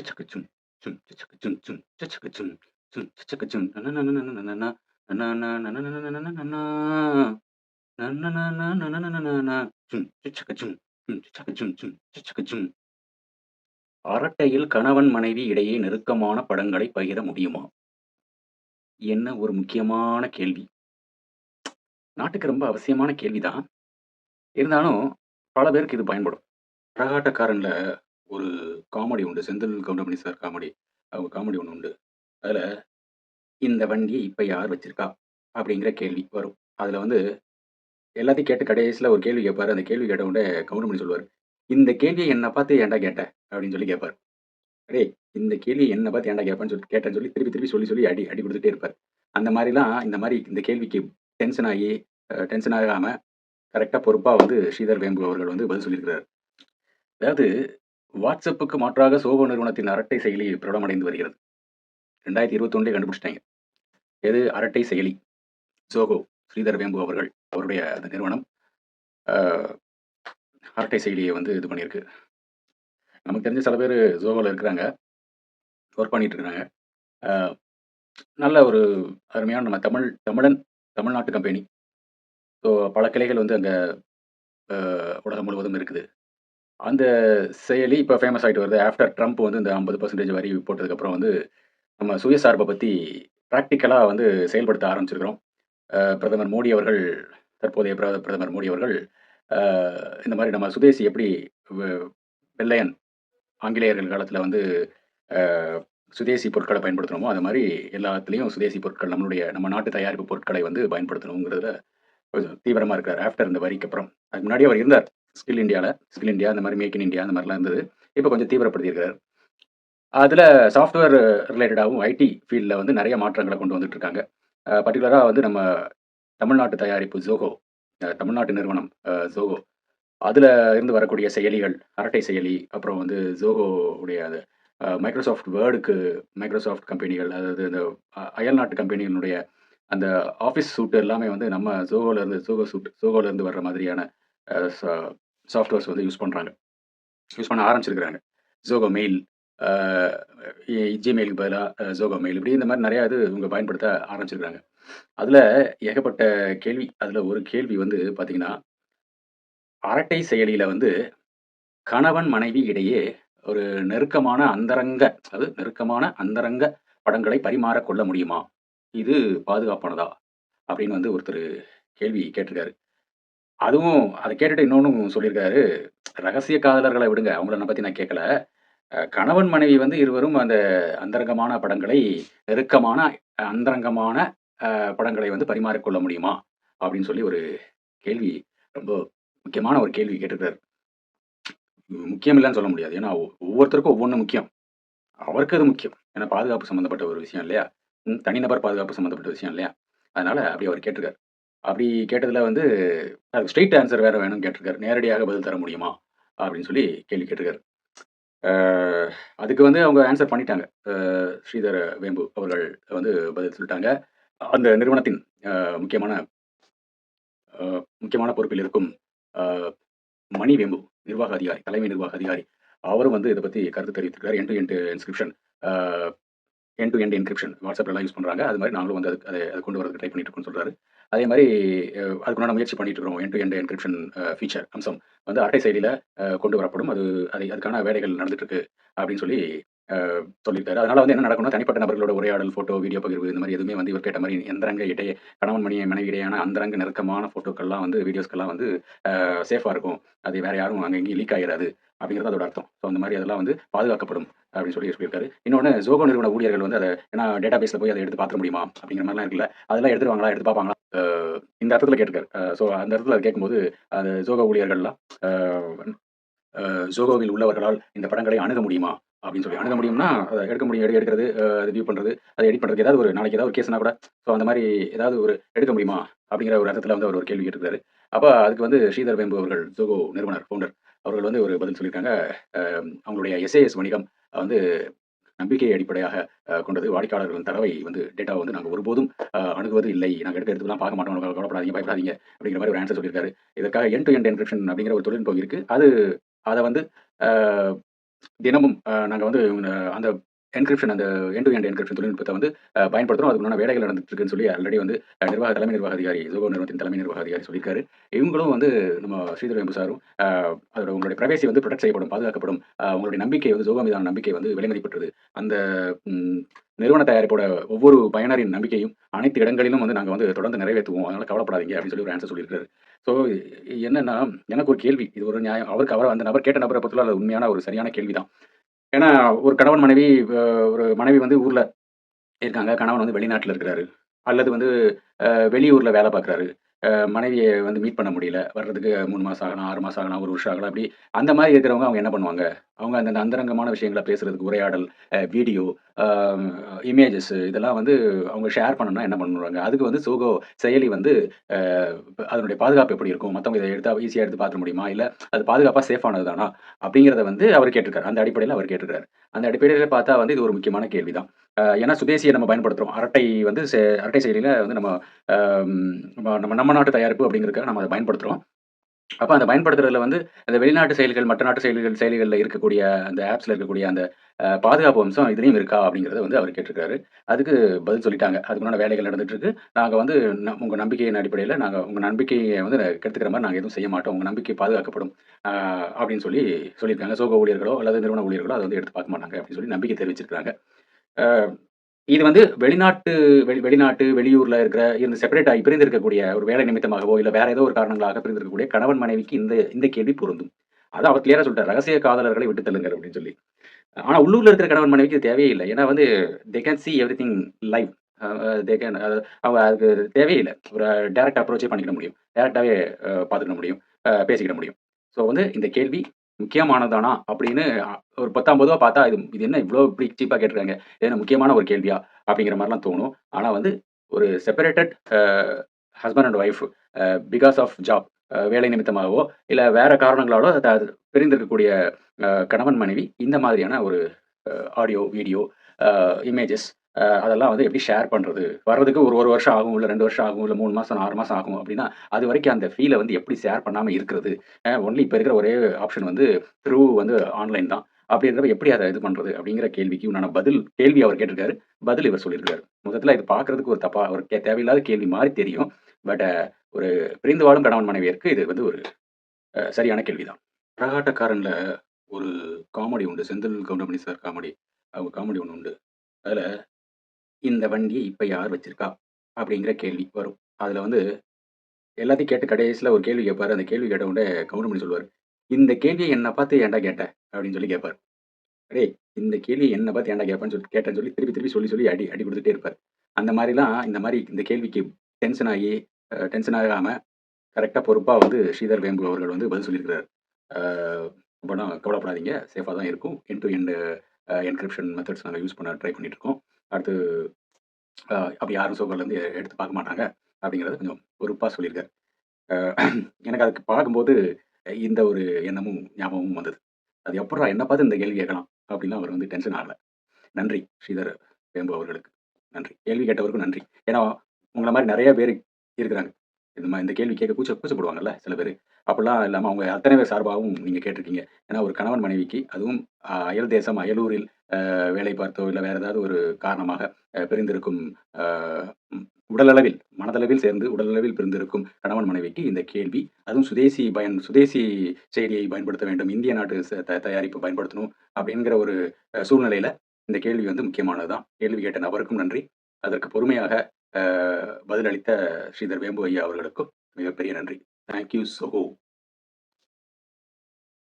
சிச்சக்கு சும், சும், சிச்சக்கு சும், சும், சிச்சக்கு சும், சும், சிச்சக்கு சும், நனனனனனனனனா, நனனனனனனனனனனா, நனனனனனனனனனா, சும், சிச்சக்கு சும், சும், சிச்சக்கு சும், சும், சிச்சக்கு அரட்டையில் கணவன் மனைவி இடையே நெருக்கமான படங்களை பகிர முடியுமா? என்ன ஒரு முக்கியமான கேள்வி. நாட்டுக்கு ரொம்ப அவசியமான கேள்விதான். இருந்தாலும் பல பேருக்கு இது பயன்படும். கரகாட்டக்காரன்ல ஒரு காமெடி உண்டு. Senthil Goundamani sir comedy. அவங்க காமெடி ஒண்ணு உண்டு. அதுல, "இந்த வண்டிய இப்ப யார் வச்சிருக்கா?" அப்படிங்கிற கேள்வி வரும். அதுல வந்து எல்லாத்தையும் கேட்டு கடைசியில ஒரு கேள்வி கேட்பாரு. அந்த கேள்வி கேட்ட உடனே கவுண்டமணி சொல்லுவாரு, "இந்த கேள்விய என்ன பார்த்து ஏன்டா கேட்ட?" அப்படின்னு சொல்லி கேட்பாரு. "டேய்! இந்த கேள்விய என்ன பார்த்து ஏன்டா கேட்பேன்னு சொல்லி கேட்டேன்னு" சொல்லி திருப்பி திருப்பி சொல்லி சொல்லி அடி அடி குடுத்துட்டே இருப்பாரு. அந்த மாரிலாம் இந்த மாரி இந்த கேள்விக்கு டென்ஷன் ஆகி, அ டென்ஷன் ஆகாம கரெக்ட்டா பொறுப்பா வந்து ஸ்ரீதர் வேம்பு அவர்கள் வந்து பதில் சொல்லியிருக்கிறார். அதாவது வாட்ஸ்அப்புக்கு மாற்றாக சோகோ நிறுவனத்தின் அரட்டை செயலி பிரபலமடைந்து வருகிறது. ரெண்டாயிரத்தி 2021லயே கண்டுபிடிச்சிட்டாங்க எது? அரட்டை செயலி. சோகோ ஸ்ரீதர் வேம்பு அவர்கள். அவருடைய அந்த நிறுவனம். அரட்டை செயலியை வந்து இது பண்ணியிருக்கு. நமக்கு தெரிஞ்ச சில பேர் ஜோகோவில் இருக்கிறாங்க. ஒர்க் பண்ணிட்டு இருக்கிறாங்க நல்ல ஒரு அருமையான நம்ம தமிழ் தமிழன் தமிழ்நாட்டு கம்பெனி. ஸோ பல கிளைகள் வந்து அங்கே உலகம் முழுவதும் இருக்குது. அந்த செயலி இப்ப ஃபேமஸ் ஆயிட்டு வருது. ஆஃப்டர் ட்ரம்ப் வந்து இந்த 50% வரி போட்டதுக்கப்புறம் வந்து, நம்ம சுயசார்ப பத்தி பிராக்டிகலா வந்து செயல்படுத்த ஆரம்பிச்சிருக்கிறோம். அ பிரதமர் மோடி அவர்கள் தற்போதைய பிர பிரதமர் மோடி அவர்கள், அ இந்த மாரி நம்ம சுதேசி எப்படி வெ வெள்ளையன் ஆங்கிலேயர்கள் காலத்துல வந்து அ சுதேசி பொருட்கள பயன்படுத்துனோமோ, அது மாரி எல்லாத்துலயும் சுதேசி பொருட்கள் நம்மளுடைய நம்ம நாட்டு தயாரிப்பு பொருட்களை வந்து பயன்படுத்தணுங்கிறதுல கொஞ்சம் தீவிரமா இருக்கிறாரு. ஆஃப்டர் இந்த வரிக்கு அப்புறம். அதுக்கு முன்னாடி அவர் இருந்தார். ஸ்கில் இந்தியாவில் ஸ்கில் இண்டியா இந்த மாதிரி மேக் இன் இண்டியா அந்த மாதிரிலாம் இருந்தது. இப்போ கொஞ்சம் தீவிரப்படுத்தியிருக்கிறார். அதில் சாஃப்ட்வேர் ரிலேட்டடாகவும் ஐடி ஃபீல்டில் வந்து நிறைய மாற்றங்களை கொண்டு வந்துட்டு இருக்காங்க. அ வந்து நம்ம தமிழ்நாட்டு தயாரிப்பு ஜோகோ தமிழ்நாட்டு நிறுவனம் ஜோகோ அதில் இருந்து வரக்கூடிய செயலிகள், அரட்டை செயலி, அப்புறம் வந்து ஜோகோவுடைய உடைய அது மைக்ரோசாஃப்ட் வேர்டுக்கு மைக்ரோசாஃப்ட் கம்பெனிகள், அதாவது இந்த அயல்நாட்டு கம்பெனிகளுடைய அந்த ஆஃபீஸ் சூட் எல்லாமே வந்து நம்ம ஜோகோலேருந்து இருந்து சூட் ஜோகோலேருந்து வர்ற மாதிரியான சாஃப்ட்வேர்ஸ் வந்து யூஸ் பண்ணுறாங்க யூஸ் பண்ண ஆரம்பிச்சிருக்கிறாங்க. ஜோகோ மெயில், ஜிமெயிலுக்கு பதிலாக ஜோகோ பதிலா மெயில் இப்படி இந்த மாதிரி நிறையா இது இவங்க பயன்படுத்த ஆரம்பிச்சிருக்கிறாங்க. அதில் ஏகப்பட்ட கேள்வி. அதில் ஒரு கேள்வி வந்து பார்த்திங்கன்னா அரட்டை செயலியில் வந்து கணவன், மனைவி இடையே ஒரு நெருக்கமான அந்தரங்க அதாவது நெருக்கமான அந்தரங்க படங்களை பரிமாறக்கொள்ள முடியுமா? இது பாதுகாப்பானதா? அப்படின்னு வந்து ஒருத்தர் கேள்வி கேட்டிருக்காரு. அதுவும் அதை கேட்டுட்டு இன்னொன்னும் சொல்லியிருக்காரு. ரகசிய காதலர்கள விடுங்க. அவங்கள பத்தி நான் கேட்கல. அ கணவன், மனைவி வந்து இருவரும் அந்த அந்தரங்கமான படங்களை நெருக்கமான அந்தரங்கமான அ படங்களை வந்து பரிமாறிக்கொள்ள முடியுமா? அப்படின்னு சொல்லி ஒரு கேள்வி ரொம்ப முக்கியமான ஒரு கேள்வி கேட்டிருக்காரு. முக்கியம் இல்லன்னு சொல்ல முடியாது. ஏன்னா ஒவ்வொருத்தருக்கும் ஒவ்வொன்னு முக்கியம். அவருக்கு அது முக்கியம். ஏன்னா பாதுகாப்பு சம்மந்தப்பட்ட ஒரு விஷயம் இல்லையா? ம். தனிநபர் பாதுகாப்பு சம்மந்தப்பட்ட விஷயம் இல்லையா? அதனால அப்படி அவர் கேட்டிருக்காரு. அப்படி கேட்டதில் வந்து அதுக்கு ஸ்ட்ரெயிட் ஆன்சர் வேற வேணும்னு கேட்டிருக்காரு. நேரடியாக பதில் தர முடியுமா? அப்படின்னு சொல்லி கேள்வி கேட்டிருக்காரு. அதுக்கு வந்து அவங்க ஆன்சர் பண்ணிட்டாங்க. அ ஸ்ரீதர் வேம்பு அவர்கள் வந்து பதில் சொல்லிட்டாங்க. அந்த நிறுவனத்தின் அ முக்கியமான அ முக்கியமான பொறுப்பில் இருக்கும் அ மணி வேம்பு நிர்வாக அதிகாரி, தலைமை நிர்வாக அதிகாரி. அவரும் வந்து இத பத்தி கருத்து தெரிவித்திருக்காரு. End to end encryption end to end encryption WhatsAppலலாம் use பண்றாங்க. அது மாதிரி நாங்களும் வந்து அதை அதை கொண்டு வரதுக்கு ட்ரை பண்ணிட்டு இருக்கோம்னு சொல்றாரு. அதே மாதிரி அதுக்குண்டான முயற்சி பண்ணிட்டு இருக்கோம் end to end encryption feature அம்சம் வந்து அட்டை சைடில் கொண்டு வரப்படும். அது அதை அதுக்கான வேலைகள் நடந்துட்டு இருக்கு அப்படின்னு சொல்லி சொல்லியிருக்காரு. அதனால வந்து என்ன நடக்கணும் தனிப்பட்ட நபர்களோட உரையாடல், ஃபோட்டோ, வீடியோ பகிர்வு இந்த மாதிரி எதுவுமே வந்து இவர் கேட்ட மாதிரி எந்திரங்க இடையே கணவன் மணி மனைவி இடையான அந்தரங்க நெருக்கமான ஃபோட்டோக்கள்லாம் வந்து வீடியோஸ்க்கெல்லாம் வந்து சேஃபாக இருக்கும். அது வேற யாரும் அங்கங்கேயும் லீக் ஆகிடாது அப்படிங்கிறது அதோட அர்த்தம். ஸோ அந்த மாதிரி அதெல்லாம் வந்து பாதுகாக்கப்படும் அப்படின்னு சொல்லி சொல்லியிருக்காரு. இன்னொன்னு ஜோகோ நிறுவன ஊழியர்கள் வந்து அதை ஏன்னா டேட்டாபேஸ்ல போய் அதை எடுத்து பார்த்துற முடியுமா? அப்படிங்கிற மாதிரிலாம் இருக்குல்ல. அதெல்லாம் எடுத்துருவாங்களா? எடுத்து பார்ப்பாங்களா? இந்த அர்த்தத்துல கேட்டிருக்காரு. ஸோ அந்த இடத்துல கேட்கும்போது, அது ஜோகோ ஊழியர்கள்லாம் ஜோகோவில் உள்ளவர்களால் இந்த படங்களை அணுக முடியுமா? அப்படின்னு சொல்லி. அணுக முடியும்னா, அதை எடுக்க முடியும். எடு எடுக்கிறது, அ வியூ பண்றது, அதை எடிட் பண்ணுறது ஏதாவது ஒரு நாளைக்கு ஏதாவது ஒரு கேஸ்னா கூட, ஸோ அந்த மாதிரி ஏதாவது ஒரு எடுக்க முடியுமா? அப்படிங்கிற ஒரு அர்த்தத்தில் வந்து அவர் ஒரு கேள்வி கேட்டிருக்காரு. அப்போ அதுக்கு வந்து ஸ்ரீதர் வேம்பு அவர்கள் ஜோகோ நிறுவனர், ஃபவுண்டர் அவர்கள் வந்து ஒரு பதில் சொல்லியிருக்காங்க. அவங்களுடைய எஸ்ஏஎஸ் வணிகம் வந்து நம்பிக்கையை அடிப்படையாக கொண்டது. வாடிக்கையாளர்களின் தரவை வந்து டேட்டாவை வந்து நாங்கள் ஒருபோதும் அணுகுவது இல்லை. நாங்கள் எடுத்து எடுத்துலாம் பார்க்க மாட்டோம். கவலைப்படாதீங்க, பயப்படாதீங்க அப்படிங்கிற மாதிரி ஒரு ஆன்சர் சொல்லியிருக்காரு. இதற்காக என் டு என் என்கிரிப்ஷன் அப்படிங்கிற ஒரு தொழில்நுட்பம் இருக்குது அது அதை வந்து தினமும் நாங்கள் வந்து அந்த என்கிரிப்ஷன் அந்த என் டு எண்ட் என்கிரிப்ஷன் தொழில்நுட்பத்தை வந்து பயன்படுத்துகிறோம் அதுக்குள்ள அதுக்குண்டான வேலைகள் நடந்துட்டு இருக்குன்னு சொல்லி ஆல்ரெடி வந்து நிர்வாக தலைமை நிர்வாக அதிகாரி ஜோகோ நிறுவனத்தின் தலைமை நிர்வாக அதிகாரி சொல்லியிருக்காரு. இவங்களும் வந்து நம்ம ஸ்ரீதர் வேம்பு சாரும் அதோட உங்களுடைய பிரவேசி வந்து ப்ரொடெக்ட் செய்யப்படும், பாதுகாக்கப்படும். உங்களுடைய நம்பிக்கை வந்து ஜோகோ மீதான நம்பிக்கை வந்து விலைமதிப்பட்டது அந்த நிறுவன தயாரிப்போட ஒவ்வொரு பயனரின் நம்பிக்கையும் அனைத்து இடங்களிலும் வந்து நாங்கள் வந்து தொடர்ந்து நிறைவேற்றுவோம் அதனால் கவலைப்படாதீங்க அப்படின்னு சொல்லி ஒரு ஆன்சர் சொல்லியிருக்காரு. ஸோ என்னன்னா, எனக்கு ஒரு கேள்வி. இது ஒரு நியாயம். அவருக்கு அவர் அந்த நபர் கேட்ட நபரை பொறுத்தவரை அது உண்மையான ஒரு சரியான கேள்வி தான். ஏன்னா, ஒரு கணவன் மனைவி ஒரு மனைவி வந்து ஊரில் இருக்காங்க. கணவன் வந்து வெளிநாட்டில் இருக்கிறாரு. அல்லது வந்து வெளியூரில் வேலை பார்க்குறாரு. மனைவியை வந்து மீட் பண்ண முடியல. வர்றதுக்கு மூணு மாதம் ஆகலாம், ஆறு மாதம் ஆகலாம், ஒரு வருஷம் ஆகலாம். அப்படி அந்த மாதிரி இருக்கிறவங்க அவங்க என்ன பண்ணுவாங்க? அவங்க அந்த அந்தரங்கமான விஷயங்களை பேசுறதுக்கு உரையாடல், வீடியோ, இமேஜஸ் இதெல்லாம் வந்து அவங்க ஷேர் பண்ணணும்னா என்ன பண்ணுவாங்க? அதுக்கு வந்து சோகோ செயலி வந்து அதனுடைய பாதுகாப்பு எப்படி இருக்கும்? மற்றவங்க இதை எடுத்தால் ஈஸியாக எடுத்து பார்த்துட முடியுமா? இல்லை அது பாதுகாப்பாக சேஃபானது தானா? அப்படிங்கிறத வந்து அவர் கேட்டிருக்காரு. அந்த அடிப்படையில் அவர் கேட்டிருக்காரு. அந்த அடிப்படையில் பார்த்தா வந்து இது ஒரு முக்கியமான கேள்வி தான். ஏன்னா சுதேசியை நம்ம பயன்படுத்துகிறோம் அரட்டை வந்து செ அரட்டை செயலியில் வந்து நம்ம நம்ம நம்ம நாட்டு தயாரிப்பு அப்படிங்கிறதுக்காக நம்ம அதை பயன்படுத்துகிறோம் அப்போ அந்த பயன்படுத்துறதுல வந்து அந்த வெளிநாட்டு செயல்கள் மற்ற நாட்டு செயலிகள் செயலிகளில் இருக்கக்கூடிய அந்த ஆப்ஸில் இருக்கக்கூடிய அந்த பாதுகாப்பு அம்சம் இதுலேயும் இருக்கா? அப்படிங்கிறத வந்து அவர் கேட்டிருக்காரு. அதுக்கு பதில் சொல்லிட்டாங்க. அதுக்குண்டான வேலைகள் நடந்துட்டு இருக்கு. நாங்கள் வந்து நம் உங்கள் நம்பிக்கையின் அடிப்படையில் நாங்கள் உங்கள் நம்பிக்கையை வந்து கெடுத்துக்கிற மாதிரி நாங்கள் எதுவும் செய்ய மாட்டோம். உங்கள் நம்பிக்கை பாதுகாக்கப்படும். அப்படின்னு சொல்லி சொல்லியிருக்காங்க. சோக ஊழியர்களோ அல்லது நிறுவன ஊழியர்களோ அதை வந்து எடுத்து பார்க்க மாட்டாங்க அப்படின்னு சொல்லி நம்பிக்கை தெரிவிச்சிருக்காங்க. இது வந்து வெளிநாட்டு வெளி வெளிநாட்டு, வெளியூர்ல இருக்கிற இருந்து செப்பரேட் ஆகி பிரிந்து இருக்கக்கூடிய ஒரு வேலை நிமித்தமாகவோ, இல்ல வேற ஏதோ ஒரு காரணங்களாக பிரிந்து இருக்கக்கூடிய கணவன், மனைவிக்கு இந்த இந்த கேள்வி பொருந்தும். அதான் அவர் கிளியரா சொல்ட்டாரு. ரகசிய காதலர்களை விட்டு தள்ளுங்கள் அப்படின்னு சொல்லி. ஆனா உள்ளூர்ல இருக்கிற கணவன், மனைவிக்கு தேவையே இல்லை ஏன்னா வந்து they can see everything live. They can அவங்க அதுக்கு தேவையில்லை ஒரு டைரக்ட் அப்ரோச்சே பண்ணிக்கிட முடியும். டைரக்ட்டாவே அ பார்த்துக்கிட முடியும். பேசிக்கிட முடியும். ஸோ வந்து இந்த கேள்வி முக்கியமானதானா? அப்படின்னு ஒரு 10ஆம் பார்த்தா இது இது என்ன இவ்வளோ இப்படி சீப்பாக கேட்டிருக்காங்க. இது என்ன முக்கியமான ஒரு கேள்வியா? அப்படிங்கிற மாதிரிலாம் தோணும். ஆனால் வந்து ஒரு separated husband and wife because of job வேலை நிமித்தமாகவோ, இல்லை வேற காரணங்களாலோ பிரிந்திருக்கக்கூடிய கணவன், மனைவி இந்த மாதிரியான ஒரு ஆடியோ, வீடியோ, இமேஜஸ் அதெல்லாம் வந்து எப்படி ஷேர் பண்ணுறது வர்றதுக்கு ஒரு ஒரு வருஷம் ஆகும், இல்லை ரெண்டு வருஷம் ஆகும், இல்லை மூணு மாதம் ஆறு மாதம் ஆகும் அப்படின்னா, அது வரைக்கும் அந்த ஃபீலை வந்து எப்படி ஷேர் பண்ணாமல் இருக்கிறது? ஒன்லி இப்போ இருக்கிற ஒரே ஆப்ஷன் வந்து த்ரூ வந்து ஆன்லைன் தான். அப்படி எப்படி அதை இது பண்ணுறது அப்படிங்கிற கேள்விக்கு உண்டான பதில் கேள்வி அவர் கேட்டிருக்காரு. பதில் இவர் சொல்லியிருக்காரு. மொத்தத்தில் இது பார்க்கறதுக்கு ஒரு தப்பா ஒரு கே தேவையில்லாத கேள்வி மாதிரி தெரியும். பட் ஒரு பிரிந்து வாழும் கணவன் மனைவியருக்கு இது வந்து ஒரு சரியான கேள்வி தான். ஒரு காமெடி உண்டு. Senthil Goundamani sir comedy. அவங்க காமெடி ஒன்று உண்டு. அதில் இந்த வண்டியை இப்போ யார் வச்சிருக்கா? அப்படிங்கிற கேள்வி வரும். அதில் வந்து எல்லாத்தையும் கேட்டு கடைசியில் ஒரு கேள்வி கேட்பார் அந்த கேள்வி கேட்ட உடனே பண்ணி சொல்லுவார் "இந்த கேள்வியை என்னை பார்த்து ஏன்டா கேட்ட?" அப்படின்னு சொல்லி கேட்பார் "டேய் இந்த கேள்வி என்ன பார்த்து ஏன்டா கேட்பேன்னு சொல்லி கேட்டேன்னு" சொல்லி திருப்பி திருப்பி சொல்லி சொல்லி அடி அடி கொடுத்துட்டே இருப்பார் அந்த மாதிரிலாம் இந்த மாதிரி இந்த கேள்விக்கு டென்ஷன் ஆகி டென்ஷன் ஆகாமல் கரெக்டாக பொறுப்பாக வந்து ஸ்ரீதர் வேம்பு அவர்கள் வந்து பதில் சொல்லியிருக்கிறார் படம் கவலைப்படாதீங்க. சேஃபாக தான் இருக்கும். End to end encryption methods நாங்கள் யூஸ் பண்ண ட்ரை பண்ணிட்டுருக்கோம் அடுத்து அப்போ அப்படி யாரும் சோகர்லேருந்து எடுத்து பார்க்க மாட்டாங்க. அப்படிங்கிறத கொஞ்சம் பொறுப்பாக சொல்லியிருக்காரு. எனக்கு அதுக்கு பார்க்கும்போது இந்த ஒரு எண்ணமும் ஞாபகமும் வந்தது. அது எப்படா என்ன பார்த்து இந்த கேள்வி கேட்கலாம்? அப்படின்னு அவர் வந்து டென்ஷன் ஆகலை நன்றி ஸ்ரீதர் வேம்பு அவர்களுக்கு. நன்றி. கேள்வி கேட்டவருக்கும் நன்றி. ஏன்னா உங்களை மாதிரி நிறைய பேர் இருக்கிறாங்க. இந்த மாதிரி இந்த கேள்வி கேட்க கூச்ச கூச்சப்படுவாங்கல்ல சில பேர் அப்படிலாம் இல்லாமல் அவங்க அத்தனை பேர் சார்பாகவும் நீங்கள் கேட்டிருக்கீங்க. ஏன்னா ஒரு கணவன் மனைவிக்கு அதுவும் அயல் தேசம், அயலூரில் வேலை பார்த்தோ, இல்லை வேறு ஏதாவது ஒரு காரணமாக பிரிந்திருக்கும் உடலளவில், மனதளவில் சேர்ந்து உடலளவில் பிரிந்திருக்கும் கணவன் மனைவிக்கு இந்த கேள்வி. அதுவும் சுதேசி பயன் சுதேசி செய்தியை பயன்படுத்த வேண்டும். இந்திய நாட்டு த தயாரிப்பு பயன்படுத்தணும் அப்படிங்கிற ஒரு சூழ்நிலையில் இந்த கேள்வி வந்து முக்கியமானது தான். கேள்வி கேட்ட நபருக்கும் நன்றி. அதற்கு பொறுமையாக பதிலளித்த ஸ்ரீதர் வேம்பு ஐயா அவர்களுக்கும் மிகப்பெரிய நன்றி. Thank you so